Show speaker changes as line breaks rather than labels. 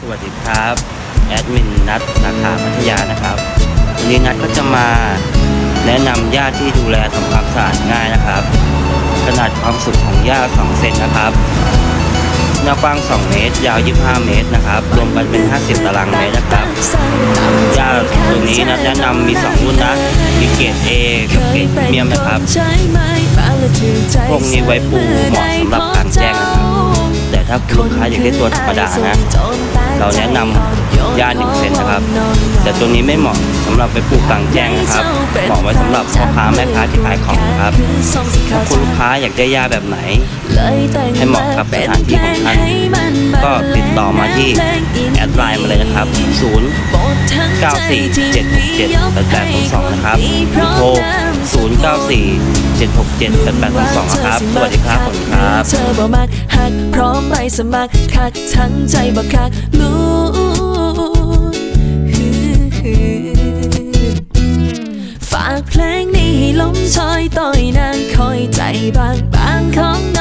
สวัสดีครับแอดมินนัดสาขาพัทยานะครับวันนี้นัดก็จะมาแนะนำหญ้าที่ดูแลทำความสะอาดง่ายนะครับ ขนาดความสุขของหญ้า2เซนนะครับแนวกว้าง 2 เมตร ยาว 25 เมตรนะครับ รวมกันเป็น 50 ตารางเมตรนะครับหญ้าตัวนี้นัดแนะนำมี 2 รุ่นนะมีเกรด A กับเกรดเมียมนะครับพวกนี้ไว้ปูเหมาะสำหรับกลางแจ้งนะครับแต่ถ้าลูกค้าอยากได้ตัวธรรมดานะ เราแนะนำย่าหนึ่งเซนนะครับ แต่ตัวนี้ไม่เหมาะสำหรับไปปลูกกลางแจ้งนะครับ เหมาะไว้สำหรับพ่อค้าแม่ค้าที่ขายของนะครับถ้าคุณลูกค้าอยากได้ย่าแบบไหน
ให้เหมาะกับสถานที่ของท่าน
ก็ติดต่อมาที่แอดไลน์มาเล
ย
นะครั
บ
0 9 4 7 6 7 8 2 2นะครับ สวัสดีครับผมครับ
เธอบ่มักหักพร้อมไปสมัครคักทั้งใจบ่คักลูฝากเพลงนี้ให้ลมชอยต่อยนางคอยใจบางบางของ